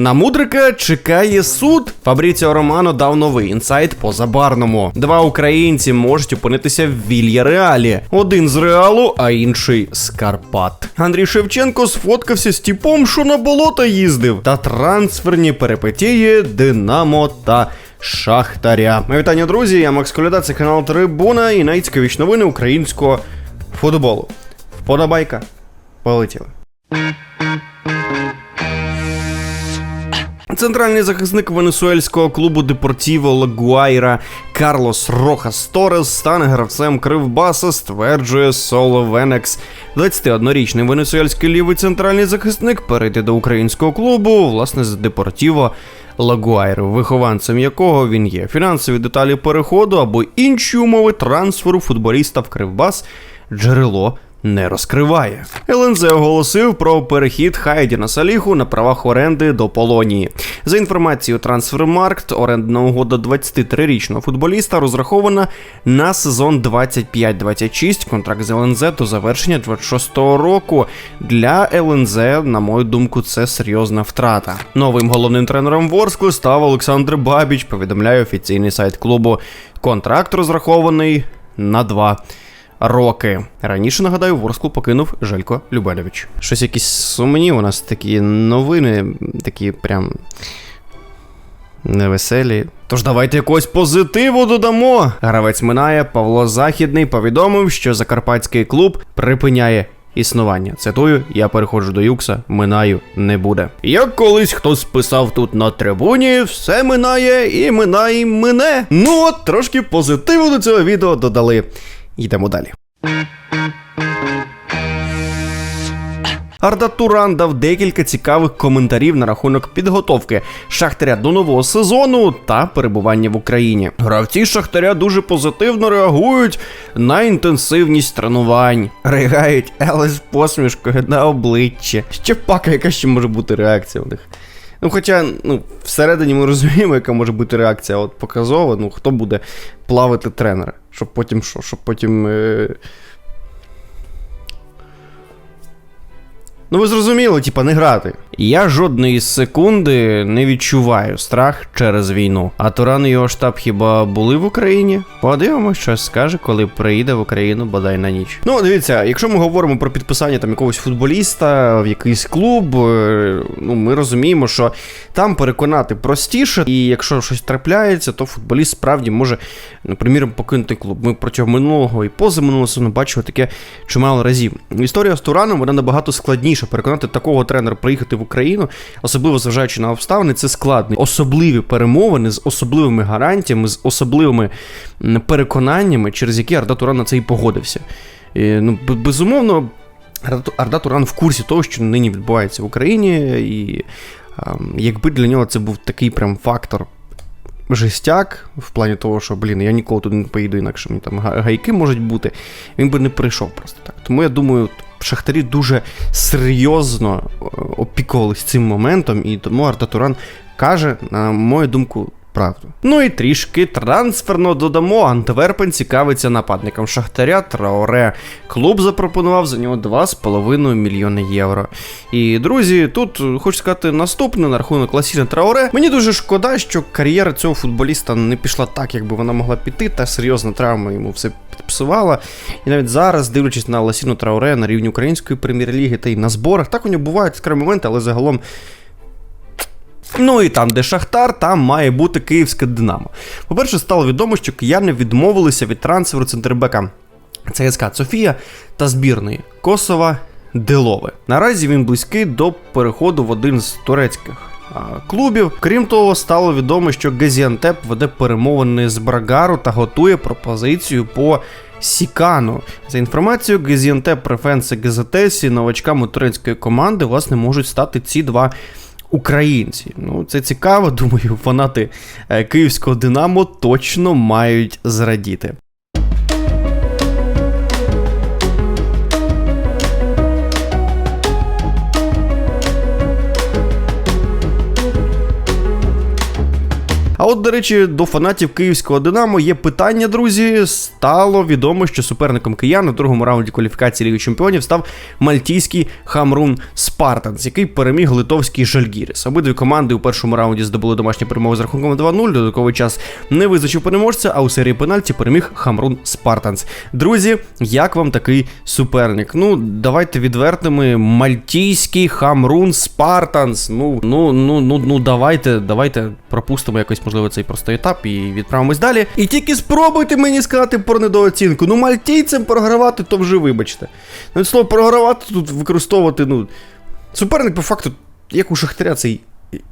На мудрика чекає суд. Фабріціо Романо дав новий інсайт по забарному. Два українці можуть опинитися в Вільяреалі. Один з реалу, а інший з Карпат. Андрій Шевченко сфоткався з тіпом, що на болото їздив. Та трансферні перипетії Динамо та. Шахтаря. Вітання, друзі. Я Макс Коляда, це канал Трибуна і найцікавіші новини українського футболу. Вподобайка. Полетіли. Центральний захисник венесуельського клубу Депортіво Лагуайра Карлос Рохас Торес стане гравцем Кривбаса, стверджує Соло Венекс. 21-річний венесуельський лівий центральний захисник перейде до українського клубу, власне, з Депортіво Лагуайру, вихованцем якого він є. Фінансові деталі переходу або інші умови трансферу футболіста в Кривбас джерело не розкриває. ЛНЗ оголосив про перехід Хайдіна Саліху на правах оренди до Полонії. За інформацією Трансфермаркт, орендна угода 23-річного футболіста розрахована на сезон 25-26, контракт з ЛНЗ до завершення 26-го року. Для ЛНЗ, на мою думку, це серйозна втрата. Новим головним тренером Ворскли став Олександр Бабіч, повідомляє офіційний сайт клубу. Контракт розрахований на два роки. Раніше нагадаю, Ворсклу покинув Желько Любелєвич. Щось якісь сумні. У нас такі новини, такі прям. Невеселі. Тож давайте якогось позитиву додамо. Гравець минає Павло Західний повідомив, що закарпатський клуб припиняє існування. Цитую, я переходжу до Юкса, минаю не буде. Як колись хтось писав тут на трибуні, все минає і минає і мине. Ну от трошки позитиву до цього відео додали. Йдемо далі. Арда Туран дав декілька цікавих коментарів на рахунок підготовки Шахтаря до нового сезону та перебування в Україні. Гравці Шахтаря дуже позитивно реагують на інтенсивність тренувань, ригають, але з посмішкою на обличчі. Ще пака, яка ще може бути реакція у них. Ну, хоча, ну, всередині ми розуміємо, яка може бути реакція от показова, ну хто буде плавити тренера, щоб потім що, щоб потім. Е... Ну, ви зрозуміли, типа, не грати. Я жодної секунди не відчуваю страх через війну. А Туран і його штаб хіба були в Україні? Подивимось, що скаже, коли приїде в Україну бодай на ніч. Ну, дивіться, якщо ми говоримо про підписання там якогось футболіста в якийсь клуб, е, ну ми розуміємо, що там переконати простіше, і якщо щось трапляється, то футболіст справді може, наприклад, покинути клуб. Ми протягом минулого і позаминулого сезону бачили таке чимало разів. Історія з Тураном вона набагато складніша. Переконати такого тренера приїхати в Україну, особливо зважаючи на обставини, це складно. Особливі перемовини з особливими гарантіями, з особливими переконаннями, через які Арда Туран на це і погодився. І, ну, Безумовно, Арда Туран в курсі того, що нині відбувається в Україні, і а, якби для нього це був такий прям фактор. Жестяк, в плані того, що, блін, я ніколи туди не поїду, інакше мені там гайки можуть бути, він би не прийшов просто так. Тому я думаю, Шахтарі дуже серйозно опікувалися цим моментом, і тому Арта Туран каже, на мою думку, правду. Ну і трішки трансферно додамо. Антверпен цікавиться нападником Шахтаря Траоре. Клуб запропонував за нього 2,5 мільйони євро. І друзі, тут хочу сказати наступне на рахунок Ласіна Траоре. Мені дуже шкода, що кар'єра цього футболіста не пішла так, як би вона могла піти, та серйозна травма йому все підпсувала. І навіть зараз, дивлячись на Ласіну Трауре на рівні української прем'єр-ліги та й на зборах, так у нього бувають окремі моменти, але загалом. Ну і там, де Шахтар, там має бути київське Динамо. По-перше, стало відомо, що кияни відмовилися від трансферу центрбека ЦСКА Софія та збірної Косова Делове. Наразі він близький до переходу в один з турецьких клубів. Крім того, стало відомо, що Газіантеп веде перемовини з Брагару та готує пропозицію по. Сікану. За інформацією Газіантеп Префенси Газетесі, новачками турецької команди, власне, можуть стати ці два українці. Ну, це цікаво, думаю, фанати е, київського Динамо точно мають зрадіти. А от, до речі, до фанатів київського Динамо є питання, друзі. Стало відомо, що суперником киян у другому раунді кваліфікації Ліги Чемпіонів став мальтійський Хамрун Спартанс, який переміг литовський Жальгіріс. Обидві команди у першому раунді здобули домашні перемоги з рахунком 2-0. Додатковий час не визначив переможця, а у серії пенальті переміг Хамрун Спартанс. Друзі, як вам такий суперник? Ну, давайте відвертими. Мальтійський Хамрун Спартанс. Ну, ну, ну, ну, ну, давайте, давайте пропустимо якось, можливо, цей просто етап і відправимось далі. І тільки спробуйте мені сказати про недооцінку. Ну, мальтійцям програвати, то вже вибачте. Ну, слово програвати тут використовувати, ну. Суперник, по факту, як у Шахтаря, цей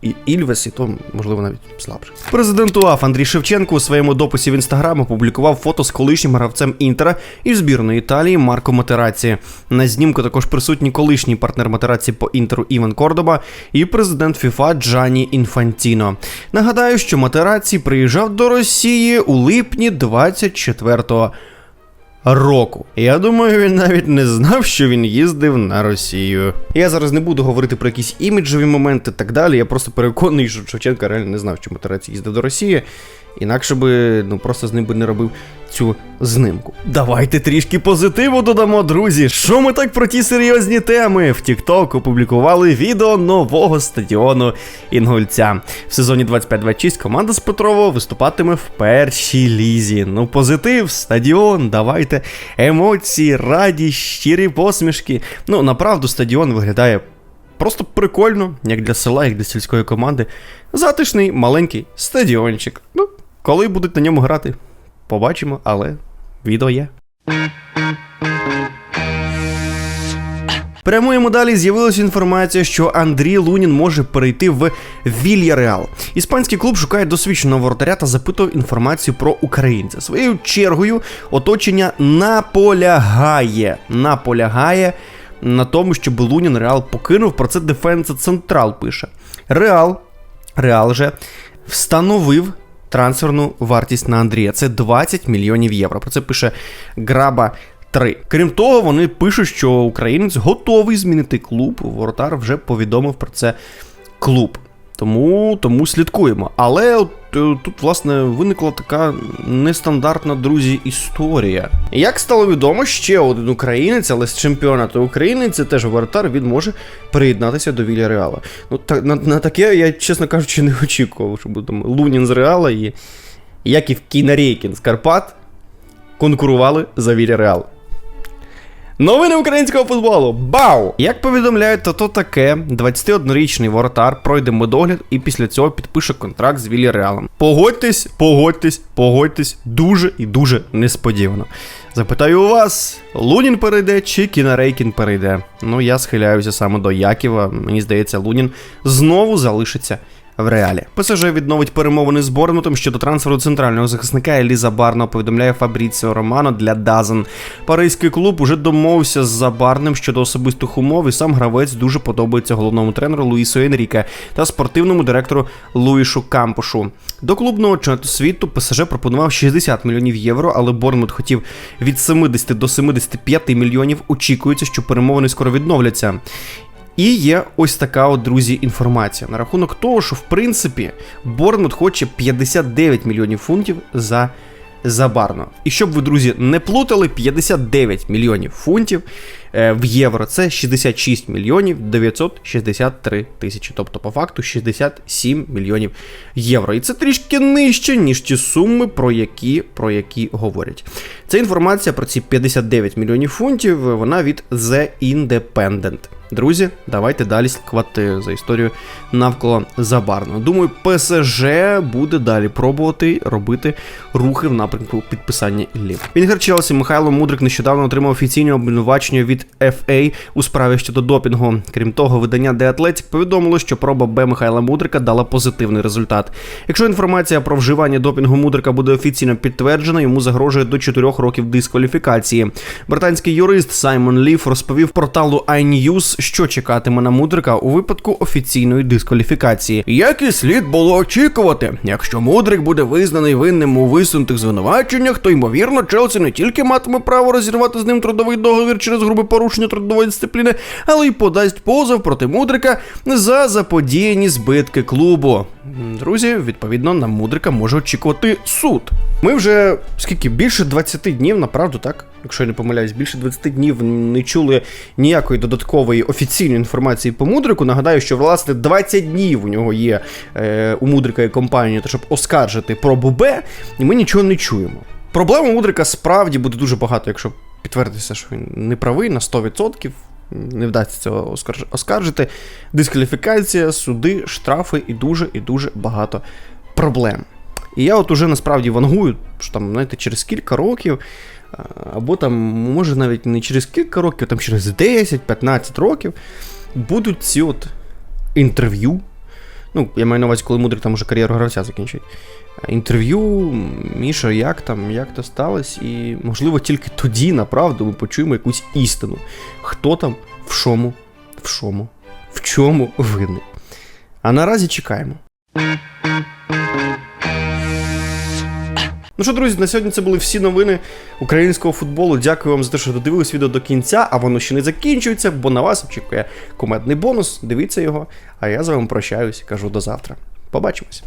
і- Ільвес, і то, можливо, навіть слабше. Президент УАФ Андрій Шевченко у своєму дописі в інстаграм опублікував фото з колишнім гравцем Інтера і збірної Італії Марко Матераці. На знімку також присутній колишній партнер Матераці по інтеру Іван Кордоба і президент ФІФА Джані Інфантіно. Нагадаю, що Матераці приїжджав до Росії у липні 24-го року. Я думаю, він навіть не знав, що він їздив на Росію. Я зараз не буду говорити про якісь іміджові моменти і так далі. Я просто переконаний, що Шевченка реально не знав, чому Матераці їздив до Росії. Інакше би ну просто з ним би не робив цю знимку. Давайте трішки позитиву додамо, друзі. Що ми так про ті серйозні теми? В TikTok опублікували відео нового стадіону Інгульця. В сезоні 25-26 команда з Петрова виступатиме в першій лізі. Ну, позитив, стадіон, давайте емоції, радість, щирі посмішки. Ну, направду, стадіон виглядає. Просто прикольно, як для села, як для сільської команди. Затишний маленький стадіончик. Ну, коли будуть на ньому грати, побачимо, але відео є. Прямуємо далі. З'явилася інформація, що Андрій Лунін може перейти в Вільяреал. Іспанський клуб шукає досвідченого воротаря та запитує інформацію про українця. Своєю чергою оточення наполягає. Наполягає на тому, щоб Лунін Реал покинув. Про це Defense Central пише. Реал, Реал же встановив трансферну вартість на Андрія. Це 20 мільйонів євро. Про це пише Граба 3. Крім того, вони пишуть, що українець готовий змінити клуб. Воротар вже повідомив про це клуб. Тому, тому слідкуємо. Але от е, тут, власне, виникла така нестандартна, друзі, історія. Як стало відомо, ще один українець, але з чемпіонату України, це теж воротар, він може приєднатися до Вілля Реала. Ну, так, на, на таке я, чесно кажучи, не очікував, що там Лунін з Реала і Яків Кінарейкін з Карпат конкурували за Вілля Реал. Новини українського футболу. Бау! Як повідомляють, то то таке, 21-річний воротар пройде медогляд і після цього підпише контракт з Вілі Реалом. Погодьтесь, погодьтесь, погодьтесь, дуже і дуже несподівано. Запитаю у вас, Лунін перейде чи Кінарейкін перейде? Ну, я схиляюся саме до Яківа. Мені здається, Лунін знову залишиться в реалі. ПСЖ відновить перемовини з Борнмутом щодо трансферу центрального захисника Еліза Барно, повідомляє Фабріціо Романо для Дазен. Паризький клуб уже домовився з Забарним щодо особистих умов, і сам гравець дуже подобається головному тренеру Луїсу Енріке та спортивному директору Луїшу Кампушу. До клубного чемпіонату світу ПСЖ пропонував 60 мільйонів євро, але Борнмут хотів від 70 до 75 мільйонів. Очікується, що перемовини скоро відновляться. І є ось така от, друзі, інформація на рахунок того, що в принципі Борнмут хоче 59 мільйонів фунтів за Забарно. І щоб ви, друзі, не плутали, 59 мільйонів фунтів в євро це 66 мільйонів 963 тисячі. Тобто, по факту, 67 мільйонів євро. І це трішки нижче, ніж ті суми, про які, про які говорять. Ця інформація про ці 59 мільйонів фунтів, вона від The Independent. Друзі, давайте далі слідкувати за історією навколо Забарно. Думаю, ПСЖ буде далі пробувати робити рухи в напрямку підписання Іллі. Вінгер Челсі Михайло Мудрик нещодавно отримав офіційне обвинувачення від FA у справі щодо допінгу. Крім того, видання The Athletic повідомило, що проба Б Михайла Мудрика дала позитивний результат. Якщо інформація про вживання допінгу Мудрика буде офіційно підтверджена, йому загрожує до 4 років дискваліфікації. Британський юрист Саймон Ліф розповів порталу iNews, що чекатиме на Мудрика у випадку офіційної дискваліфікації. Як і слід було очікувати, якщо Мудрик буде визнаний винним у висунутих звинуваченнях, то ймовірно Челсі не тільки матиме право розірвати з ним трудовий договір через грубе порушення трудової дисципліни, але й подасть позов проти Мудрика за заподіяні збитки клубу. друзі, відповідно, на мудрика може очікувати суд. Ми вже скільки більше 20 днів, направду, так? Якщо я не помиляюсь, більше 20 днів не чули ніякої додаткової офіційної інформації по мудрику. Нагадаю, що власне 20 днів у нього є е, у мудрика і компанії, щоб оскаржити про Бубе, і ми нічого не чуємо. Проблем у мудрика справді буде дуже багато, якщо підтвердиться, що він не правий на 100%. Не вдасться цього оскаржити. Дискваліфікація, суди, штрафи і дуже і дуже багато проблем. І я от уже насправді вангую, що там, знаєте, через кілька років, або там, може навіть не через кілька років, а там через 10-15 років будуть ці от інтерв'ю. Ну, я маю на увазі, коли мудрик там уже кар'єру гравця закінчить. Інтерв'ю, Міша, як там, як то сталося, і можливо тільки тоді, направду, ми почуємо якусь істину. Хто там, в чому, в чому, в чому винний. А наразі чекаємо. Ну що, друзі, на сьогодні це були всі новини українського футболу. Дякую вам за те, що додивились відео до кінця, а воно ще не закінчується, бо на вас очікує кумедний бонус. Дивіться його. А я з вами прощаюсь, кажу до завтра. Побачимось.